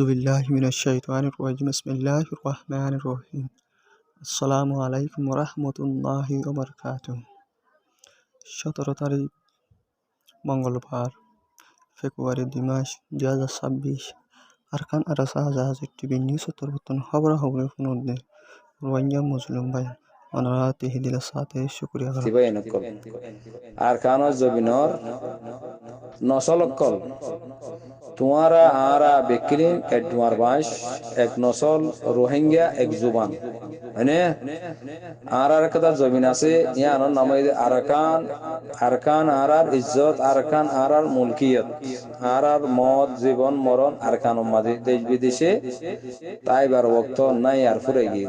আউজুবিল্লাহ মিনাশাইতানির রাজিম বিসমিল্লাহির রহমানির রহিম আসসালামু আলাইকুম রহমতুল্লাহি ওবরকাত সতেরো তারিখ, মঙ্গলবার, ফেব্রুয়ারি দুই মাস, দুই হাজার ছাব্বিশ, আরকান আর শাহজাহাজ টিভি নিউজ উত্তরবর্তন খবর হবে পুনর্দে রোহিঙ্গা মুসলিম ভাই অনারা তেহিদিলের সাথে শুক্রিয়া আরকান জবিনর জবিনর নসলকল তোমারা আরা বেকিলিন এক ডুমার বাঁশ, এক নসল রোহিঙ্গা, এক জুবান। হয়নে? আর আর কথা জমিন আছে ইয়ানোর নাম আরকান। আরকান আরার ইজ্জত, আরকান আরার মুলকিয়ত। আরার মদ, জীবন, মরণ, আরকান মাঝে দেশ বিদেশে তাই বার বক্ত নাই আর ফুরে গিয়ে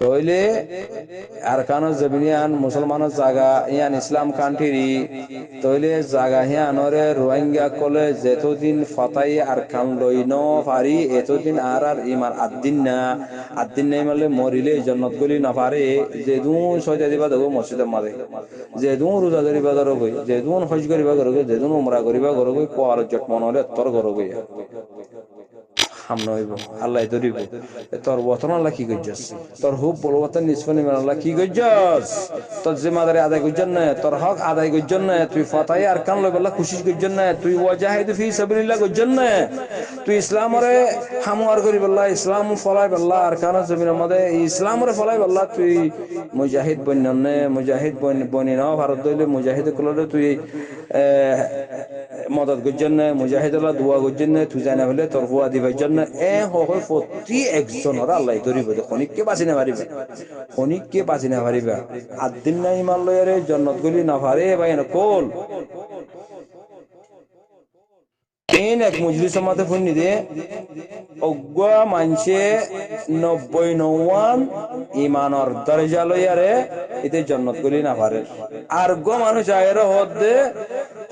তইলে আরকানো জমিনিয়ান মুসলমানের জাগা, ইয়ান ইসলাম কান্ট্রি তইলে জাগা হিয়ানরে রোহিঙ্গা কলে যেতদিন ফতাই আর খান লই ন পারি, এতদিন আর আর ইমান আদিন না। আদিন নাই মারলে মরিলে জন্নত গলি না পারে। যে দুন সজা দিবা দেবো মারে। যে দুন রোজা ধরিবা যে দুন হজ করিবা করো গই যে দুন উমরা করিবা করো গই কোয়ার জট মন হলে তোর করো গই হামনা হইব। আল্লাহ ধরিব। তোর বতন আল্লাহ কি গজ্জাস? তোর হুব বড় বতন নিষ্পনি মান আল্লাহ কি গজ্জাস? তোর জিম্মাদারি আদায় গজ্জন না, তোর হক আদায় গজ্জন না, তুই ফতাই আর কান লই বল্লা খুশি গজ্জন না, তুই ওয়াজাহিদ ফি সাবিলিল্লাহ গজ্জন না, তুই ইসলামরে হামওয়ার করি বল্লা ইসলাম ফলাই বল্লা আর কান জমিনের মধ্যে ইসলামরে ফলাই বল্লা তুই মুজাহিদ বন্যন মুজাহিদ বনি না ভারত দইলে, মুজাহিদ কলরে তুই মদত গজ্জন না মুজাহিদ আল্লাহ দোয়া গজ্জন না হলে তোর হুয়া দিবার জন্য এ হয় প্রতি একজনের আল্লাহ ধরিব খনিককে বাঁচি না পারিবে। খনিককে বাঁচি না পারিবা। আদিন না লয়ারে জন্নত গুলি না পারে ভাই কোল। তিন এক মজলিসের মাঝে ফুন্নি দিয়ে অজ্ঞা মানছে নব্বই নওয়ান ইমানর দরজা লইয়ারে এতে জন্নত গুলি না পারে। আর গো মানুষ আয়ের হদে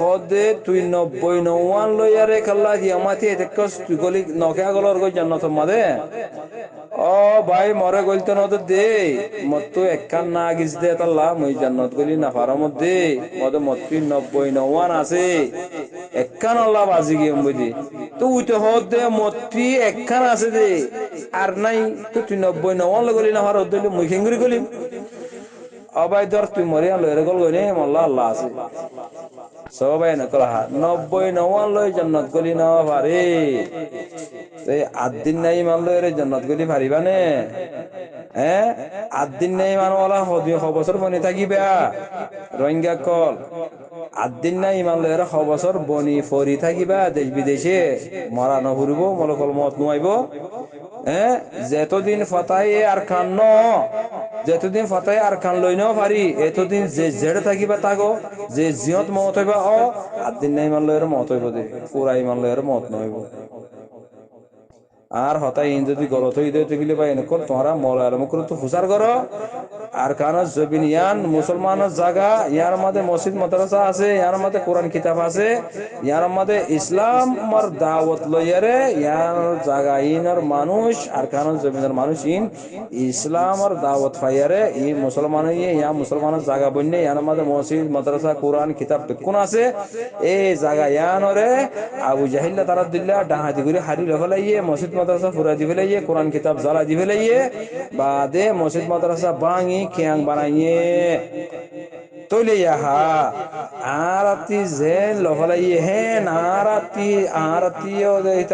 হদে তুই নব্বই নওয়ান লইয়ারে কাল্লা হিয়ামাতি এতে তুই গলি নকে গলর গো জন্নত মাদে? ও ভাই, মরে গলতে নদ দে। মত একখান না গিস দে তাল্লা, মই জান্নত গলি না পারার মধ্যে। মদ মত তুই নব্বই নওয়ান আছে। একখান আল্লাহ বাজি গিয়ে বুঝি। তো উই তো হদ দে মতি একখান আছে দে। আর নাই, তো তুই নব্বই নওয়ান গলি না পারার দলি মুই খেঙ্গুরি গলিম। অবাই দর তুই মরিয়া লইরে গল গই নে, মল্লা আল্লাহ আছে। সবাই না কলা নব্বই লই জন্নত গলি না পারে আদিন নাই মান লই জন্নত গলি পারিবা নে। হ্যাঁ আদিন নাই মান ওলা হদি বছর বনি থাকিবা। রোহিঙ্গা কল। আদিন নাই ইমান লয়ের ছ বছর বনি ফরি থাকিবা দেশ বিদেশে। মরা নহুরিব মলকল মত নুয়াইব। হ্যাঁ যেতদিন ফতাই আর খান ন যেতদিন ফতাই আর খান লই ন পারি এতদিন যে জেড়ে থাকিবা তাগো যে জিয়ত মত হইবা, অ আদিন নাই ইমান লয়ের মত হইব দে পুরা ইমান লয়ের মত নইব আর হতাই ইন যদি গলত হই দেয় গেলে বা এনেকল তোমরা মৌলা আলম করে তো হুসার করো আর কারণ জবিন ইয়ান মুসলমানের জায়গা ইয়ার মধ্যে মসজিদ, মাদ্রাসা আছে, ইয়ার মধ্যে কোরআন কিতাব আছে, ইয়ার মধ্যে ইসলাম আর দাওয়াত লইয়ারে ইয়ার জায়গা ইনার মানুষ আর কারণ জমিনের মানুষ ইন ইসলাম আর দাওয়াত ফাইয়ারে ই মুসলমান ইয়া মুসলমানের জায়গা বন্যে ইয়ার মধ্যে মসজিদ, মাদ্রাসা, কোরআন কিতাব কোন আছে এই জায়গা ইয়ানরে আবু জাহিল্লা তারা দিল্লা ডাহাতি করে হারি লহলাইয়ে মসজিদ, মাদ্রাসা ফুরা দি ফেলাইয়ে কোরআন কিতাব জ্বালা দি ফেলাইয়ে বাদে মসজিদ, মাদ্রাসা ভাঙি খেয়াং বানাইয়ে। তৈলে আরাতি যে লহলাইয়ে হেন, আরাতি আরাতি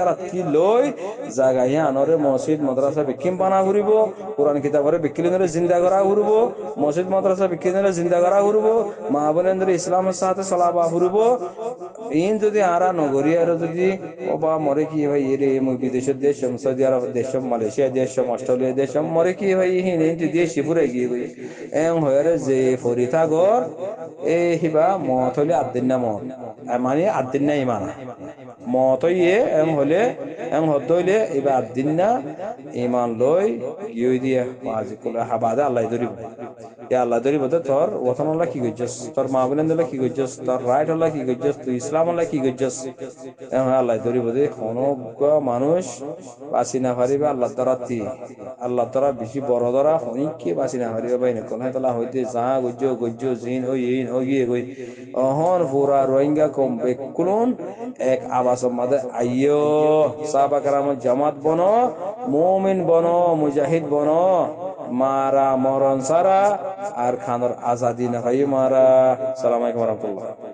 আরাতি লই জাগা আনরে মসজিদ, মাদ্রাসা বিকিম বানা ঘুরিব কোরআন কিতাবরে বিকিলিনরে জিন্দা করা ঘুরব মসজিদ, মাদ্রাসা বিকিলিনরে জিন্দা করা ঘুরব মা বোনেন্দ্র ইসলামের সাথে চলাবা ঘুরব ইন যদি আরা নগরী আর যদি ও বা মরে কি ভাই এরে মই বিদেশের দেশ সৌদি আরব দেশ মালয়েশিয়া দেশ অস্ট্রেলিয়া দেশ মরে কি ভাই হিন ইন যদি শিবুরে গিয়ে গই। এং হয়ারে যে ফরিতাগর এ হিবা মত হলে আদিন মত। মানে আদিন ইমান। মত ইয়ে এম হলে, এম হদ হইলে এবার না ইমান লই গিয়ে দিয়ে হাবাদে আল্লাহ ধরিব। আল্লাহ ধরিব তো তোর ওতন আল্লাহ কি করছস? তোর মা বোনের দিলে কি করছস? তোর রাইট আল্লাহ কি করছস? তুই ইসলাম আল্লাহ কি এম আল্লাহ ধরিব দে অনজ্ঞ মানুষ বাঁচি না পারিবে আল্লাহ দ্বারাতি আল্লাহ দ্বারা বেশি বড় দ্বারা অনেককে বাঁচি না পারিবে বাইনে কোন তালা হইতে যা গজ্জ গজ্জ জিন ওই ইন ওই গিয়ে গই অহন পুরা রোহিঙ্গা কম বেকুলুন এক আবাস মাদে আইয়ো সাহাবা কারাম জামাত বনো, মুমিন বনো, মুজাহিদ বনো। মারা মরণ সারা আর খানোর আজাদি না ভাই মারা সালাম আলাইকুম রহমতুল্লাহ